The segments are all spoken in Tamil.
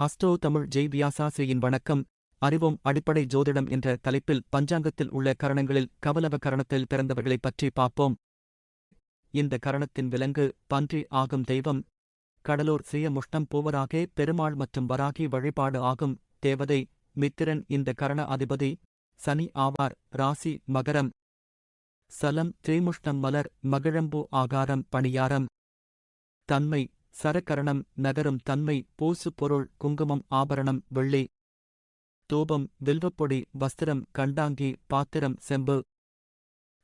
ஹஸ்டோ தமிழ் ஜெய் வியாசாசிரியின் வணக்கம். அறிவோம் அடிப்படை ஜோதிடம் என்ற தலைப்பில் பஞ்சாங்கத்தில் உள்ள கரணங்களில் கவலவ கரணத்தில் பிறந்தவர்களைப் பற்றி பார்ப்போம். இந்த கரணத்தின் விலங்கு பன்றி ஆகும் தெய்வம். கடலூர் சிய முஷ்டம் பூவராகே பெருமாள் மற்றும் வராகி வழிபாடு ஆகும் தேவதை. மித்திரன் இந்த கரண அதிபதி. சனி ஆவார் ராசி மகரம். சலம் திரிமுஷ்டம் மலர் மகிழம்பு ஆகாரம் பணியாரம். தன்மை சரக்கரணம் நகரும் தன்மை பூசு பொருள் குங்குமம் ஆபரணம் வெள்ளி தூபம் வில்வப்பொடி வஸ்திரம் கண்டாங்கி பாத்திரம் செம்பு.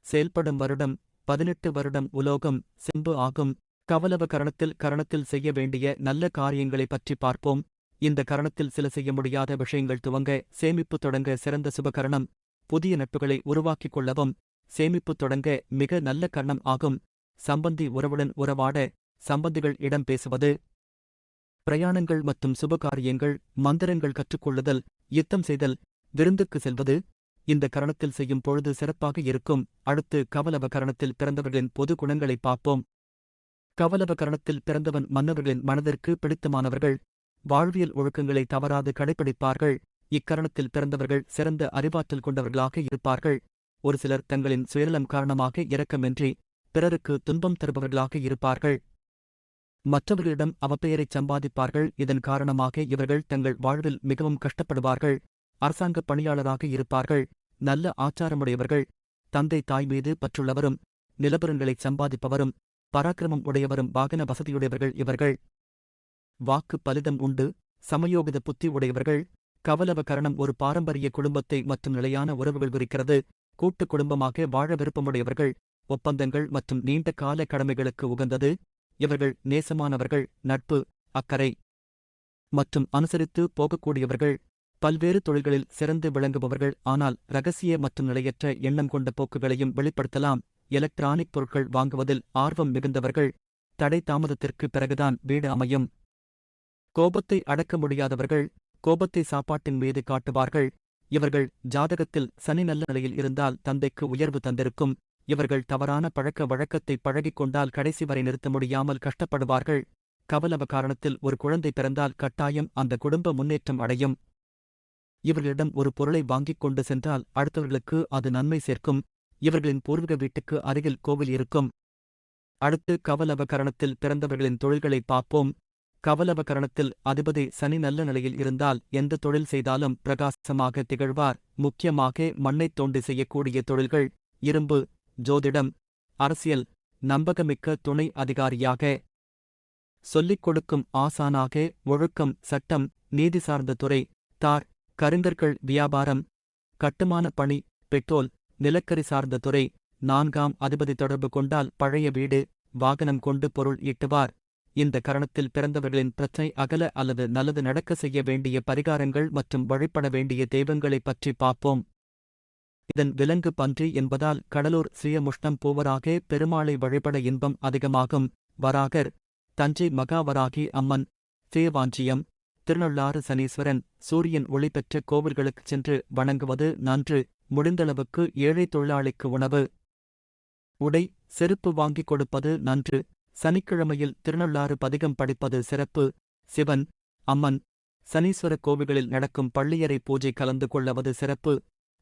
செயல்படும் வருடம் பதினெட்டு வருடம் உலோகம் செம்பு ஆகும். கவலவ கரணத்தில் கரணத்தில் செய்ய வேண்டிய நல்ல காரியங்களைப் பற்றி பார்ப்போம். இந்த கரணத்தில் சில செய்ய முடியாத விஷயங்கள் துவங்க சேமிப்பு தொடங்க சிறந்த சுபகரணம். புதிய நட்புகளை உருவாக்கிக் கொள்ளவும். சேமிப்பு தொடங்க மிக நல்ல கரணம் ஆகும். சம்பந்தி உறவுடன் உறவாட சம்பந்திகள் இடம் பேசுவது. பிரயாணங்கள் மற்றும் சுபகாரியங்கள் மந்திரங்கள் கற்றுக்கொள்ளுதல் யுத்தம் செய்தல் விருந்துக்கு செல்வது. இந்த கரணத்தில் செய்யும் பொழுது சிறப்பாக இருக்கும். அடுத்து கவலவ கரணத்தில் பிறந்தவர்களின் பொது குணங்களைப் பார்ப்போம். கவலவ கரணத்தில் பிறந்தவன் மன்னவர்களின் மனதிற்கு பிடித்தமானவர்கள். வாழ்வியல் ஒழுக்கங்களை தவறாது கடைபிடிப்பார்கள் இக்கரணத்தில் பிறந்தவர்கள் சிறந்த அறிவாற்றல் கொண்டவர்களாக இருப்பார்கள். ஒரு சிலர் தங்களின் சுயநலம் காரணமாக இரக்கமின்றி பிறருக்கு துன்பம் தருபவர்களாக இருப்பார்கள். மற்றவர்களிடம் அவப்பெயரைச் சம்பாதிப்பார்கள். இதன் காரணமாக இவர்கள் தங்கள் வாழ்வில் மிகவும் கஷ்டப்படுவார்கள். அரசாங்க பணியாளராக இருப்பார்கள். நல்ல ஆச்சாரமுடையவர்கள். தந்தை தாய் மீது பற்றுள்ளவரும் நிலபுரங்களைச் சம்பாதிப்பவரும் பராக்கிரமம் உடையவரும் வாகன வசதியுடையவர்கள் இவர்கள். வாக்கு பலிதம் உண்டு. சமயோகித புத்தி உடையவர்கள். கவலவ கரணம் ஒரு பாரம்பரிய குடும்பத்தை மற்றும் நிலையான உறவுகள் குறிக்கிறது. கூட்டுக் குடும்பமாக வாழ விருப்பமுடையவர்கள். ஒப்பந்தங்கள் மற்றும் நீண்ட கால கடமைகளுக்கு உகந்தது. இவர்கள் நேசமானவர்கள் நட்பு அக்கறை. மற்றும் அனுசரித்து போகக்கூடியவர்கள் பல்வேறு தொழில்களில் சிறந்து விளங்குபவர்கள். ஆனால் ரகசிய மற்றும் நிலையற்ற எண்ணம் கொண்ட போக்குகளையும் வெளிப்படுத்தலாம். எலக்ட்ரானிக் பொருட்கள் வாங்குவதில் ஆர்வம் மிகுந்தவர்கள் தடை தாமதத்திற்கு பிறகுதான் வீடு அமையும். கோபத்தை அடக்க முடியாதவர்கள் கோபத்தை சாப்பாட்டின் மீது காட்டுவார்கள். இவர்கள் ஜாதகத்தில் சனி நல்ல நிலையில் இருந்தால் தந்தைக்கு உயர்வு தந்திருக்கும். இவர்கள் தவறான பழக்க வழக்கத்தை பழகிக் கொண்டால் கடைசி வரை நிறுத்த முடியாமல் கஷ்டப்படுவார்கள். கவலவ காரணத்தில் ஒரு குழந்தை பிறந்தால் கட்டாயம் அந்த குடும்ப முன்னேற்றம் அடையும். இவர்களிடம் ஒரு பொருளை வாங்கிக் கொண்டு சென்றால் அடுத்தவர்களுக்கு அது நன்மை சேர்க்கும். இவர்களின் பூர்வீக வீட்டுக்கு அருகில் கோவில் இருக்கும். அடுத்து கவலவகரணத்தில் பிறந்தவர்களின் தொழில்களை பார்ப்போம். கவலவகரணத்தில் அதிபதி சனி நல்ல நிலையில் இருந்தால் எந்த தொழில் செய்தாலும் பிரகாசமாக திகழ்வார். முக்கியமாக மண்ணைத் தோண்டி செய்யக்கூடிய தொழில்கள் இரும்பு ஜோதிடம் அரசியல் நம்பகமிக்க துணை அதிகாரியாக சொல்லிக் கொடுக்கும் ஆசானாக ஒழுக்கம் சட்டம் நீதி சார்ந்த துறை தார் கருங்கற்கள் வியாபாரம் கட்டுமான பணி பெட்ரோல் நிலக்கரி சார்ந்த துறை நான்காம் அதிபதி தொடர்பு கொண்டால் பழைய வீடு வாகனம் கொண்டு பொருள் ஈட்டுவார். இந்த கரணத்தில் பிறந்தவர்களின் பிரச்சனை அகல அல்லது நல்லது நடக்க செய்ய வேண்டிய பரிகாரங்கள் மற்றும் வழிபட வேண்டிய தெய்வங்களைப் பற்றி பார்ப்போம். இதன் விலங்கு பன்றி என்பதால் கடலூர் ஸ்ரீயமுஷ்ணம் பூவராகே பெருமாளை வழிபட இன்பம் அதிகமாகும். வராகர் தஞ்சை மகாவராகி அம்மன் சேவாஞ்சியம் திருநள்ளாறு சனீஸ்வரன் சூரியன் ஒளி பெற்ற கோவில்களுக்குச் சென்று வணங்குவது நன்று. முடிந்தளவுக்கு ஏழை தொழிலாளிக்கு உணவு. உடை செருப்பு வாங்கிக் கொடுப்பது நன்று. சனிக்கிழமையில் திருநள்ளாறு பதிகம் படிப்பது சிறப்பு. சிவன் அம்மன் சனீஸ்வர கோவில்களில் நடக்கும் பள்ளியறை பூஜை கலந்து கொள்ளவது சிறப்பு.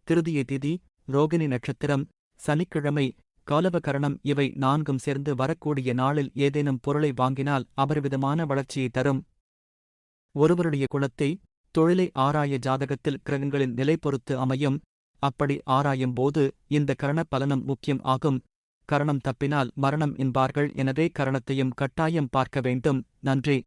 திருதிய திதி ரோகிணி நட்சத்திரம் சனிக்கிழமை காலவகரணம் இவை நான்கும் சேர்ந்து வரக்கூடிய நாளில் ஏதேனும் பொருளை வாங்கினால் அபரிவிதமான வளர்ச்சியை தரும். ஒருவருடைய குலத்தை தொழிலை ஆராய ஜாதகத்தில் கிரகங்களின் நிலை பொறுத்து அமையும். அப்படி ஆராயும் போது இந்த கரண பலனும் முக்கியம் ஆகும். கரணம் தப்பினால் மரணம் என்பார்கள் எனவே கரணத்தையும் கட்டாயம் பார்க்க வேண்டும். நன்றி.